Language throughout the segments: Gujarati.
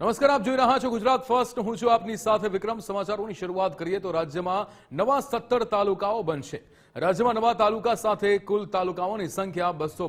નમસ્કાર, આપ જોઈ રહ્યા છો ગુજરાત ફર્સ્ટ. હું છું આપની સાથે વિક્રમ. સમાચારોની શરૂઆત કરીએ તો રાજ્યમાં નવા સત્તર તાલુકાઓ બનશે. રાજ્યમાં નવા તાલુકા સાથે કુલ તાલુકાઓની સંખ્યા બસો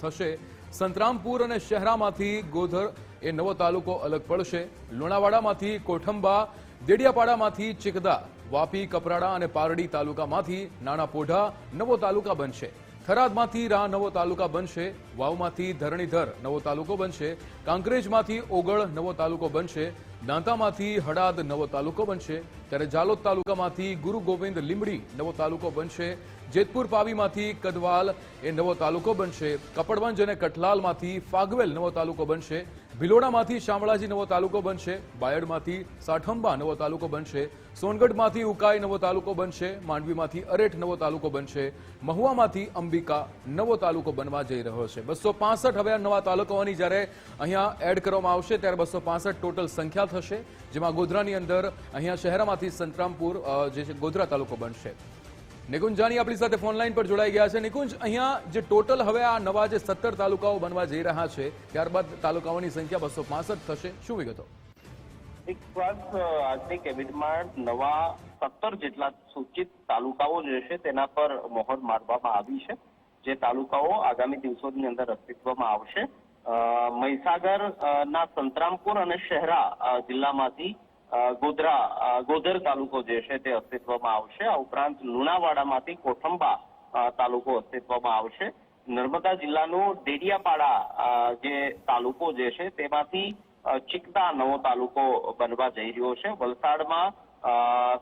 થશે. સંતરામપુર અને શહેરામાંથી ગોધર એ નવો તાલુકો અલગ પડશે. લુણાવાડામાંથી કોઠંબા, દેડિયાપાડામાંથી ચિકદા, વાપી, કપરાડા અને પારડી તાલુકામાંથી નાના પોઢા નવો તાલુકા બનશે. થરાદમાંથી રા નવો તાલુકા બનશે, વાવમાંથી ધરણીધર નવો તાલુકો બનશે, કાંકરેજમાંથી ઓગળ નવો તાલુકો બનશે દાંતામાંથી હડાદ નવો તાલુકો બનશે, ત્યારે જાલોદ તાલુકામાંથી ગુરુ ગોવિંદ લીંબડી નવો તાલુકો બનશે, જેતપુર પાવીમાંથી કદવાલ એ નવો તાલુકો બનશે, કપડવંજ અને કઠલાલમાંથી ફાગવેલ નવો તાલુકો બનશે ભિલોડામાંથી શામળાજી નવો તાલુકો બનશે, બાયડમાંથી સાઠંબા નવો તાલુકો બનશે, સોનગઢમાંથી ઉકાઈ નવો તાલુકો બનશે, માંડવીમાંથી અરેઠ નવો તાલુકો બનશે, મહુવામાંથી અંબિકા નવો તાલુકો બનવા જઈ રહ્યો છે. બસો હવે આ નવા તાલુકાઓની જ્યારે અહીંયા એડ કરવામાં આવશે, ત્યારે બસો ટોટલ સંખ્યા થશે, જેમાં ગોધરાની અંદર અહીંયા શહેરામાંથી સંતરામપુર જે છે, ગોધરા તાલુકો બનશે. નિકુંજ જાની આપણી સાથે ફોન લાઈન પર જોડાઈ ગયા છે. નિકુંજ, અહીંયા જે ટોટલ હવે આ નવા જે સત્તર તાલુકાઓ બનવા જઈ રહ્યા છે, ત્યારબાદ તાલુકાઓની સંખ્યા બસો થશે. શું વિગતો? એક વાત આજની કેબિનેટમાં નવા સત્તર જેટલા સૂચિત તાલુકાઓ જે છે, તેના પર મોહર મારવામાં આવી છે. જે તાલુકાઓ આગામી દિવસોની અંદર અસ્તિત્વમાં આવશે. મહીસાગર ના સંતરામપુર અને શહેરા જિલ્લામાંથી ગોધરા ગોધર તાલુકો જે છે તે અસ્તિત્વમાં આવશે. આ ઉપરાંત લુણાવાડામાંથી કોઠંબા તાલુકો અસ્તિત્વમાં આવશે. નર્મદા જિલ્લાનો ડેડિયાપાડા જે તાલુકો જે છે તેમાંથી ચિકતા નવો તાલુકો બનવા જઈ રહ્યો છે. વલસાડમાં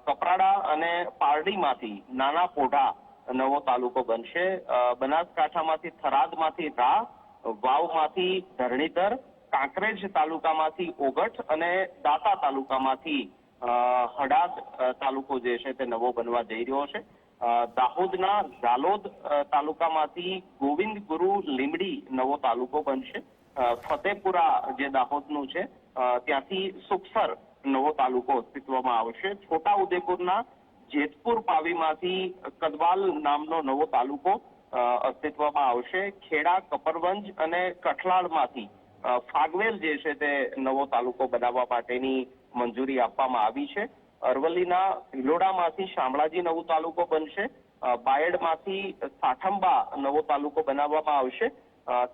કપરાડા અને પારડીમાંથી નાના પોઢા નવો તાલુકો બનશે. બનાસકાંઠામાંથી થરાદમાંથી રા, વાવમાંથી ધરણીધર કાંકરેજ તાલુકામાંથી ઓગઠ અને દાતા તાલુકામાંથી હડાદ તાલુકો જે છે તે નવો બનવા જઈ રહ્યો છે. દાહોદના ઝાલોદ તાલુકામાંથી ગોવિંદ ગુરુ લીમડી નવો તાલુકો બનશે. ફતેપુરા જે દાહોદનું છે ત્યાંથી સુખસર નવો તાલુકો અસ્તિત્વમાં આવશે. છોટા ઉદેપુરના જેતપુર પાવીમાંથી કદવાલ નામનો નવો તાલુકો અસ્તિત્વમાં આવશે. ખેડા, કપરવંજ અને કઠલાળમાંથી ફાગવેલ જે છે તે નવો તાલુકો બનાવવા માટેની મંજૂરી આપવામાં આવી છે. અરવલ્લીના ભિલોડામાંથી શામળાજી નવો તાલુકો બનશે. બાયડમાંથી સાઠંબા નવો તાલુકો બનાવવામાં આવશે.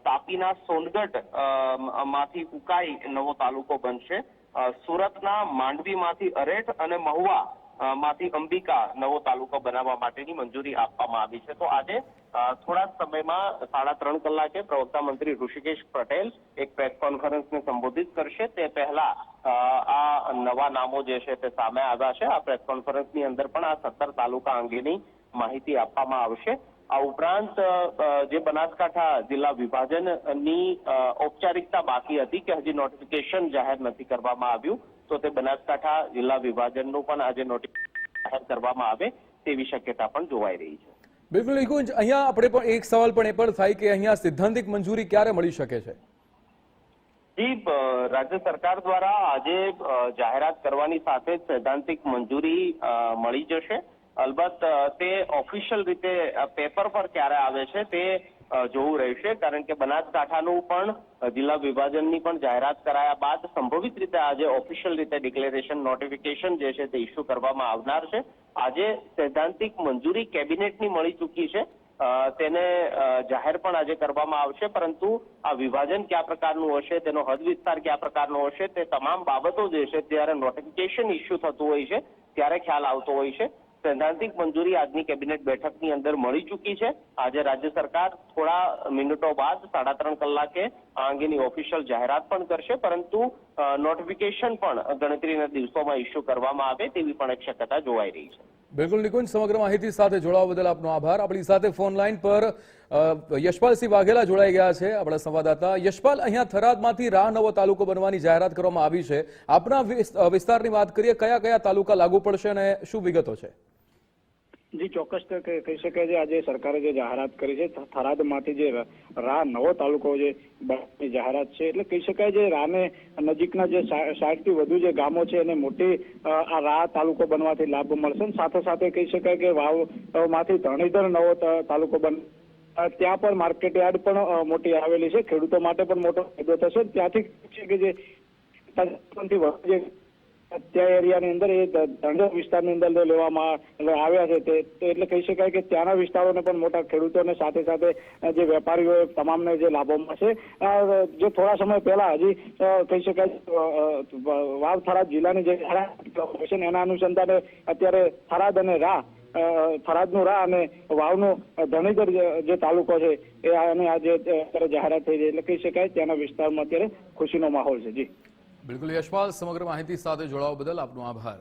તાપીના સોનગઢમાંથી ઉકાઈ નવો તાલુકો બનશે. સુરતના માંડવીમાંથી અરેઠ અને મહુવા માંથી અંબિકા નવો તાલુકો બનાવવા માટેની મંજૂરી આપવામાં આવી છે. તો આજે થોડા સમયમાં સાડા ત્રણ કલાકે પ્રવક્તા મંત્રી ઋષિકેશ પટેલ એક પ્રેસ કોન્ફરન્સને સંબોધિત કરશે. તે પહેલા આ નવા નામો જે છે તે સામે આવ્યા છે. આ પ્રેસ કોન્ફરન્સની અંદર પણ આ સત્તર તાલુકા અંગેની માહિતી આપવામાં આવશે. આ ઉપરાંત જે બનાસકાંઠા જિલ્લા વિભાજનની ઔપચારિકતા બાકી હતી કે હજી નોટિફિકેશન જાહેર નથી કરવામાં આવ્યું, તો તે બનાસકાંઠા જિલ્લા વિભાજનનું પણ આજે નોટિફિકેશન જાહેર કરવામાં આવે તેવી શક્યતા પણ જોવાઈ રહી છે. બિલકુલ નિકુંજ અહીંયા આપણે પણ એક સવાલ પણ એ પણ થાય કે અહીંયા સિદ્ધાંતિક મંજૂરી ક્યારે મળી શકે છે? જી રાજ્ય સરકાર દ્વારા આજે જાહેરાત કરવાની સાથે જ સૈદ્ધાંતિક મંજૂરી મળી જશે. અલબત્ત તે ઓફિશિયલ રીતે પેપર પર ક્યારે આવે છે તે જોવું રહેશે. કારણ કે બનાસકાંઠાનું પણ જિલ્લા વિભાજનની પણ જાહેરાત કરાયા બાદ સંભવિત રીતે આજે ઓફિશિયલ રીતે ડિક્લેરેશન, નોટિફિકેશન જે છે તે ઇસ્યુ કરવામાં આવનાર છે. આજે સૈદ્ધાંતિક મંજૂરી કેબિનેટની મળી ચૂકી છે. તેને જાહેર પણ આજે કરવામાં આવશે, પરંતુ આ વિભાજન કયા પ્રકારનું હશે, તેનો હદ વિસ્તાર કયા પ્રકારનો હશે, તે તમામ બાબતો જે છે, જ્યારે નોટિફિકેશન ઇસ્યુ થતું હોય છે, ત્યારે ખ્યાલ આવતો હોય છે. સૈદ્ધાંતિક મંજૂરી આજની કેબિનેટ બેઠકની અંદર મળી ચૂકી છે. આજે રાજ્ય સરકાર થોડા મિનિટો બાદ સાડા ત્રણ કલાકે આ અંગેની ઓફિશિયલ જાહેરાત પણ કરશે, પરંતુ નોટિફિકેશન પણ ગણતરીના દિવસોમાં ઇસ્યુ કરવામાં આવે તેવી પણ એક શક્યતા જોવાઈ રહી છે. બિલકુલ, નિકુંજ, સમગ્ર માહિતી સાથે જોડાવા બદલ આપનો આભાર. આપણી સાથે ફોન લાઈન પર યશપાલસિંહ વાઘેલા જોડાઈ ગયા છે, આપણા સંવાદદાતા. યશપાલ, અહીંયા થરાદમાંથી રાહનવો તાલુકો બનવાની જાહેરાત કરવામાં આવી છે. આપના વિસ્તારની વાત કરીએ કયા કયા તાલુકા લાગુ પડશે અને શું વિગતો છે? જી, ચોક્કસ કહી શકાય છે, આજે સરકારે જે જાહેરાત કરી છે થરાદમાંથી જે રા નવો તાલુકો જે જાહેરાત છે, એટલે કહી શકાય છે, રાને નજીકના જે સાઠથી વધુ જે ગામો છે, એને મોટી આ રા તાલુકો બનવાથી લાભ મળશે. સાથે સાથે કહી શકાય કે વાવમાંથી ધણીધર નવો તાલુકો બન ત્યાં પણ માર્કેટ યાર્ડ પણ મોટી આવેલી છે. ખેડૂતો માટે પણ મોટો ફાયદો થશે. ત્યાંથી કે જે જે ત્યાં એરિયાની અંદર એ ધંધો વિસ્તારની અંદર લેવામાં આવ્યા છે તે એટલે કહી શકાય કે ત્યાંના વિસ્તારોને પણ મોટા ખેડૂતોને સાથે સાથે જે વેપારીઓ તમામને જે લાભો મળશે જે થોડા સમય પહેલા હજી કહી શકાય વાવ થરાદ જિલ્લાની જે છે એના અનુસંધાને અત્યારે થરાદ અને રા થરાદનું રા અને વાવનો ધણીધર જે તાલુકો છે, એ આની આજે અત્યારે જાહેરાત થઈ છે, એટલે કહી શકાય ત્યાંના વિસ્તારમાં અત્યારે ખુશીનો માહોલ છે. જી. બિલકુલ યશપાલ સમગ્ર માહિતી સાથે જોડાવા બદલ આપનો આભાર.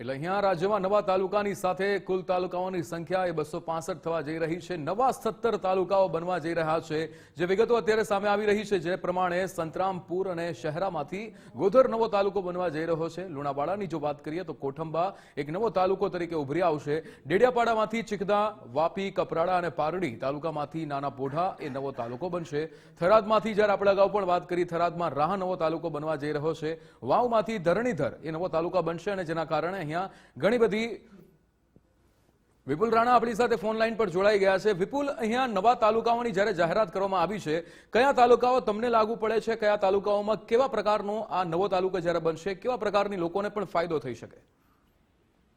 એટલે અહીંયા રાજ્યમાં નવા તાલુકાની સાથે કુલ તાલુકાઓની સંખ્યા એ બસો થવા જઈ રહી છે. નવા સત્તર તાલુકાઓ બનવા જઈ રહ્યા છે. જે વિગતો અત્યારે સામે આવી રહી છે, જે પ્રમાણે સંતરામપુર અને શહેરામાંથી ગોધર નવો તાલુકો બનવા જઈ રહ્યો છે. લુણાવાડાની જો વાત કરીએ તો કોઠંબા એક નવો તાલુકો તરીકે ઉભરી આવશે. ડેડિયાપાડામાંથી ચિકદા, વાપી, કપરાડા અને પારડી તાલુકામાંથી નાના પોઢા એ નવો તાલુકો બનશે. થરાદમાંથી જ્યારે આપણે અગાઉ પણ વાત કરી, થરાદમાં રાહ નવો તાલુકો બનવા જઈ રહ્યો છે. વાવમાંથી ધરણીધર એ નવો તાલુકા બનશે અને જેના કારણે અહીંયા ઘણી બધી વિપુલ રાણા આપણી સાથે ફોન લાઈન પર જોડાઈ ગયા છે. વિપુલ, અહીંયા નવા તાલુકાઓની જ્યારે જાહેરાત કરવામાં આવી છે, કયા તાલુકાઓ તમને લાગુ પડે છે? કયા તાલુકાઓમાં કેવા પ્રકારનો આ નવો તાલુકો જ્યારે બનશે, કેવા પ્રકારની લોકોને પણ ફાયદો થઈ શકે?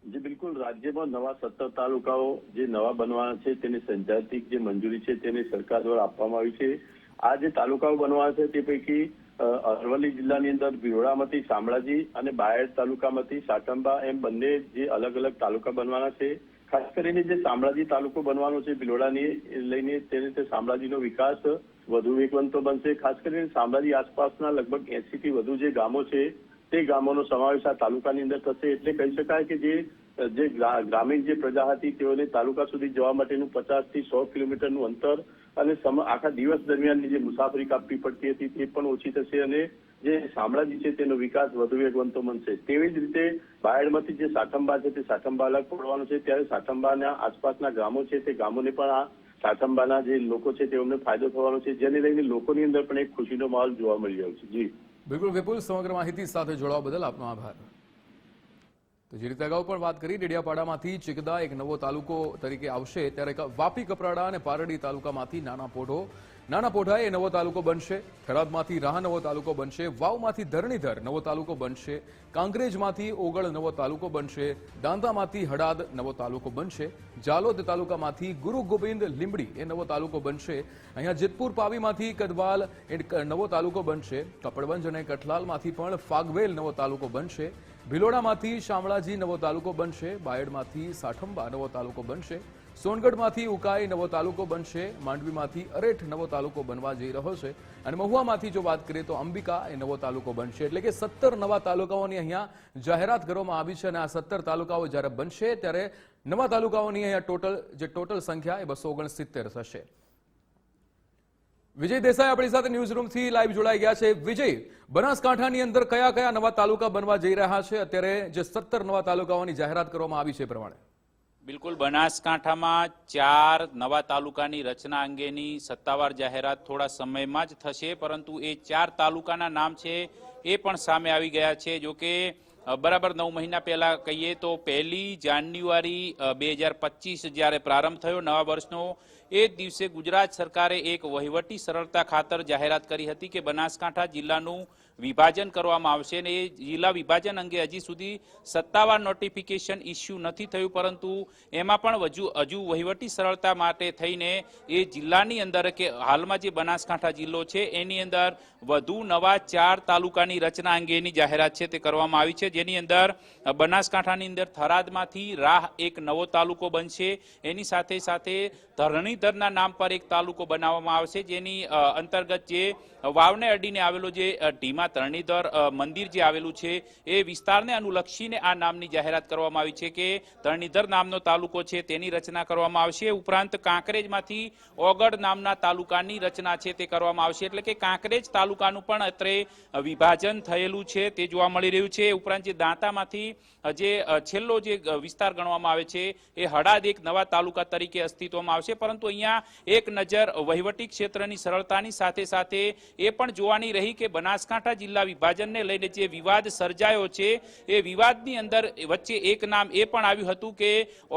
જે, બિલકુલ. રાજ્યમાં નવા સત્તર તાલુકાઓ જે નવા બનવાના છે, તેની સૈદ્ધાંતિક જે મંજૂરી છે, તેની સરકાર દ્વારા આપવામાં આવી છે. આ જે તાલુકાઓ બનવાના છે, તે પૈકી અરવલ્લી જિલ્લાની અંદર ભિલોડામાંથી શામળાજી અને બાયડ તાલુકામાંથી સાટંબા એમ બંને જે અલગ અલગ તાલુકા બનવાના છે. ખાસ કરીને જે શામળાજી તાલુકો બનવાનો છે, ભિલોડાની લઈને તે રીતે શામળાજીનો વિકાસ વધુ વેગવંતો બનશે. ખાસ કરીને શામળાજી આસપાસના લગભગ એસી થી વધુ જે ગામો છે, તે ગામોનો સમાવેશ આ તાલુકાની અંદર થશે. એટલે કહી શકાય કે જે જે ગ્રામીણ જે પ્રજા હતી, તેઓને તાલુકા સુધી જવા માટેનું પચાસથી સો કિલોમીટરનું અંતર અને આખા દિવસ દરમિયાનની જે મુસાફરી કાપવી પડતી હતી તે પણ ઓછી થશે અને જે શામળાજી છે તેનો વિકાસ વધુ વેગવંતો બનશે. તેવી જ રીતે બાયડમાંથી જે સાઠંબા છે તે સાઠંબા અલગ પડવાનો છે. ત્યારે સાઠંબાના આસપાસના ગામો છે તે ગામોને પણ આ સાઠંબાના જે લોકો છે તેઓને ફાયદો થવાનો છે. જેને લઈને લોકોની અંદર પણ એક ખુશીનો માહોલ જોવા મળી રહ્યો છે. જી. બિલકુલ વિપુલ, સમગ્ર માહિતી સાથે જોડાવા બદલ આપનો આભાર. તો જે રીતે અગાઉ પણ વાત કરી, ડેડિયાપાડામાંથી ચિકદા, એક નવો તાલુકો તરીકે આવશે. ત્યારે વાપી કપરાડા અને પારડી તાલુકામાંથી નાના પોઢો નાના પોઢા એ નવો તાલુકો બનશે થરાદમાંથી રાહ નવો તાલુકો બનશે વાવમાંથી ધરણીધર નવો તાલુકો બનશે કાંકરેજમાંથી ઓગળ નવો તાલુકો બનશે દાંતામાંથી હડાદ નવો તાલુકો બનશે જાલોદ તાલુકામાંથી ગુરુ ગોવિંદ લીંબડી એ નવો તાલુકો બનશે અહીંયા જેતપુર પાવીમાંથી કદવાલ એ નવો તાલુકો બનશે કપડવંજ અને કઠલાલમાંથી પણ ફાગવેલ નવો તાલુકો બનશે ભિલોડામાંથી શામળાજી નવો તાલુકો બનશે બાયડમાંથી સાઠંબા નવો તાલુકો બનશે સોનગઢમાંથી ઉકાઈ નવો તાલુકો બનશે, માંડવીમાંથી અરેઠ નવો તાલુકો બનવા જઈ રહ્યો છે. અને મહુવામાંથી જો વાત કરીએ તો અંબિકા એ નવો તાલુકો બનશે. એટલે કે સત્તર નવા તાલુકાઓની અહીંયા જાહેરાત કરવામાં આવી છે અને આ સત્તર તાલુકાઓ જ્યારે બનશે ત્યારે નવા તાલુકાઓની અહીંયા ટોટલ, જે ટોટલ સંખ્યા એ બસો ઓગણસિત્તેર થશે. વિજય દેસાઈ આપણી સાથે ન્યૂઝ રૂમથી લાઈવ જોડાઈ ગયા છે. વિજય, બનાસકાંઠાની અંદર કયા કયા નવા તાલુકા બનવા જઈ રહ્યા છે? અત્યારે જે સત્તર નવા તાલુકાઓની જાહેરાત કરવામાં આવી છે પ્રમાણે. બિલકુલ, બનાસકાંઠામાં ચાર નવા તાલુકાની રચના અંગેની સત્તાવાર જાહેરાત થોડા સમયમાં જ થશે, પરંતુ એ ચાર તાલુકાના નામ છે એ પણ સામે આવી ગયા છે. જો કે બરાબર નવ મહિના પહેલાં કહીએ તો પહેલી જાન્યુઆરી બે હજાર પચીસ જ્યારે પ્રારંભ થયો નવા વર્ષનો, એ દિવસે ગુજરાત સરકારે એક વહીવટી સરળતા ખાતર જાહેરાત કરી હતી કે બનાસકાંઠા જિલ્લાનું વિભાજન કરવામાં આવશે અને એ જિલ્લા વિભાજન અંગે હજી સુધી સત્તાવાર નોટિફિકેશન ઇસ્યુ નથી થયું, પરંતુ એમાં પણ હજુ હજુ વહીવટી સરળતા માટે થઈને એ જિલ્લાની અંદર કે હાલમાં જે બનાસકાંઠા જિલ્લો છે, એની અંદર વધુ નવા ચાર તાલુકાની રચના અંગેની જાહેરાત છે તે કરવામાં આવી છે, જેની અંદર બનાસકાંઠાની અંદર થરાદમાંથી રાહ એક નવો તાલુકો બનશે. એની સાથે સાથે ધરણીધરના નામ પર એક તાલુકો બનાવવામાં આવશે, જેની અંતર્ગત જે વાવને અડીને આવેલો જે ઢીમા ધરણીધર તરણીધર મંદિર જે આવેલું છે, એ વિસ્તારને અનુલક્ષીને આ નામની જાહેરાત કરવામાં આવી છે કે તરણીધર નામનો તાલુકો છે તેની રચના કરવામાં આવશે. ઉપરાંત કાંકરેજમાંથી ઓગડ નામના તાલુકાની રચના છે તે કરવામાં આવશે. એટલે કે કાંકરેજ તાલુકાનું પણ અત્રે વિભાજન થયેલું છે તે જોવા મળી રહ્યું છે. ઉપરાંત જે દાંતામાંથી જે છેલ્લો જે વિસ્તાર ગણવામાં આવે છે, એ હડાદ એક નવા તાલુકા તરીકે અસ્તિત્વમાં આવશે. પરંતુ અહીંયા એક નજર વહીવટી ક્ષેત્રની સરળતાની સાથે સાથે એ પણ જોવાની રહી કે બનાસકાંઠા જિલ્લા વિભાજનને લઈને જે વિવાદ સર્જાયો છે, એ વિવાદની અંદર વચ્ચે એક નામ એ પણ આવ્યું હતું કે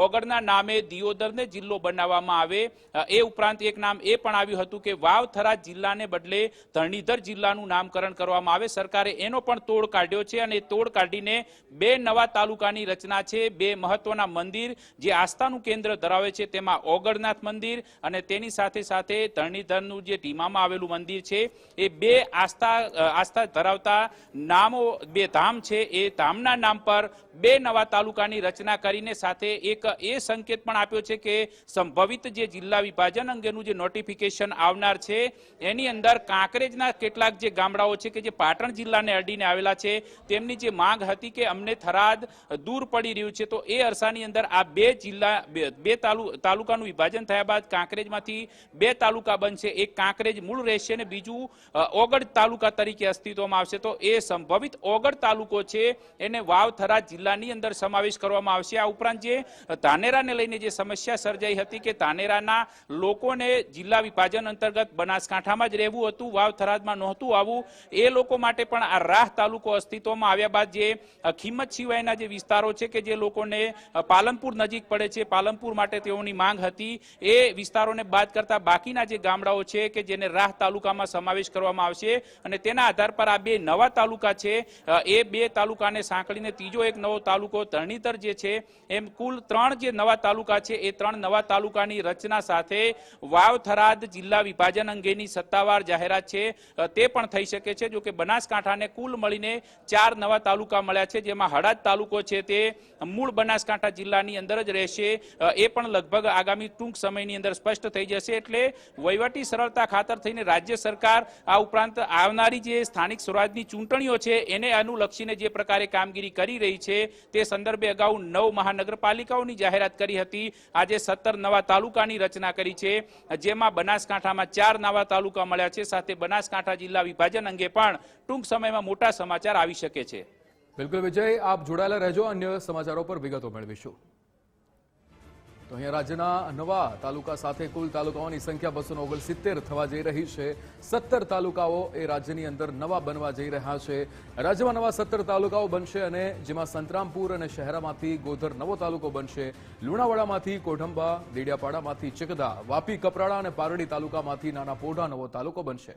ઓગળના નામે દિયોદરને જિલ્લો બનાવવામાં આવે. એ ઉપરાંત એક નામ એ પણ આવ્યું હતું કે વાવ થરાદ જિલ્લાને બદલે ધરણીધર જિલ્લાનું નામકરણ કરવામાં આવે. સરકારે એનો પણ તોડ કાઢ્યો છે અને તોડ કાઢીને બે નવા તાલુકાની રચના છે. બે મહત્વના મંદિર જે આસ્થાનું કેન્દ્ર ધરાવે છે, તેમાં ઓગળનાથ મંદિર અને તેની સાથે સાથે ધરણીધરનું જે ટીમામાં આવેલું મંદિર છે, એ બે આસ્થા આસ્થા ધરાવતા નામો બે ધામ છે, એ ધામના નામ પર બે નવા તાલુકાની રચના કરીને સાથે એક એ સંકેત પણ આપ્યો છે કે સંભવિત જે જિલ્લા વિભાજન અંગેનું જે નોટિફિકેશન આવનાર છે, એની અંદર કાંકરેજના કેટલાક જે ગામડાઓ છે કે જે પાટણ જિલ્લાને અડીને આવેલા છે, તેમની જે માંગ હતી કે અમને થરાદ દૂર પડી રહ્યું છે, તો એ અરસાની અંદર આ બે જિલ્લા, બે- બે તાલુ, તાલુકાનું વિભાજન થયા બાદ કાંકરેજમાંથી બે તાલુકા બનશે, એક કાંકરેજ મૂળ રહેશે અને બીજું ઓગડ તાલુકા તરીકે અસ્તિત્વમાં આવશે તો એ સંભવિત ઓગળ તાલુકો છે. એને વાવ થરાદ જિલ્લાની અંદર સમાવેશ કરવામાં આવશે. આ ઉપરાંત જે ધાનેરાને લઈને જે સમસ્યા સર્જાઈ હતી કે ધાનેરાના લોકોને જિલ્લા વિભાજન અંતર્ગત બનાસકાંઠામાં જ રહેવું હતું વાવ થરાદમાં નહોતું આવવું એ લોકો માટે પણ આ રાહ તાલુકો અસ્તિત્વમાં આવ્યા બાદ જે ખિંમત સિવાયના જે વિસ્તારો છે કે જે લોકોને પાલનપુર નજીક પડે છે, પાલનપુર માટે તેઓની માંગ હતી. એ વિસ્તારોને બાદ કરતા બાકીના જે ગામડાઓ છે કે જેને રાહ તાલુકામાં સમાવેશ કરવામાં આવશે અને તેના આધાર પર આ બે નવા તાલુકા છે. એ બે તાલુકાને સાંકળીને ત્રીજો એક નવો તાલુકો ધરણીધર જે છે, એમ કુલ ત્રણ જે નવા તાલુકા છે, એ ત્રણ નવા તાલુકાની રચના સાથે વાવ થરાદ જિલ્લા વિભાજન અંગેની સત્તાવાર જાહેરાત છે. તે પણ થઈ શકે છે, જોકે બનાસકાંઠાને કુલ મળીને ચાર નવા તાલુકા મળ્યા છે, જેમાં હળાદ તાલુકો છે તે મૂળ બનાસકાંઠા જિલ્લાની અંદર જ રહેશે. એ પણ લગભગ આગામી ટૂંક સમયની અંદર સ્પષ્ટ થઈ જશે. એટલે વહીવટી સરળતા ખાતર થઈને રાજ્ય સરકાર આ ઉપરાંત આવનારી જે સ્થાનિક સ્વરાજની ચૂંટણીઓ છે, એને અનુલક્ષીને જે પ્રકારે કામગીરી કરી રહી છે, તે સંદર્ભે અગાઉ નવ મહાનગરપાલિકાઓની જાહેરાત કરી હતી. આજે સત્તર નવા તાલુકાની રચના કરી છે. જેમાં બનાસકાંઠામાં ચાર નવા તાલુકા મળ્યા છે. સાથે બનાસકાંઠા જિલ્લા વિભાજન અંગે પણ ટૂંક સમયમાં મોટા સમાચાર આવી શકે છે. બિલકુલ વિજય, આપ જોડાયેલા રહેજો. અન્ય સમાચારો પર વિગતો મેળવીશું. તો અહીંયા રાજ્યના નવા તાલુકા સાથે કુલ તાલુકાઓની સંખ્યા બસો ઓગણસિત્તેર થવા જઈ રહી છે. સત્તર તાલુકાઓ એ રાજ્યની અંદર નવા બનવા જઈ રહ્યા છે. રાજ્યમાં નવા સત્તર તાલુકાઓ બનશે અને જેમાં સંતરામપુર અને શહેરામાંથી ગોધર નવો તાલુકો બનશે. લુણાવાડામાંથી કોઢંબા, દેડિયાપાડામાંથી ચકદા, વાપી, કપરાડા અને પારડી તાલુકામાંથી નાના પોઢા નવો તાલુકો બનશે.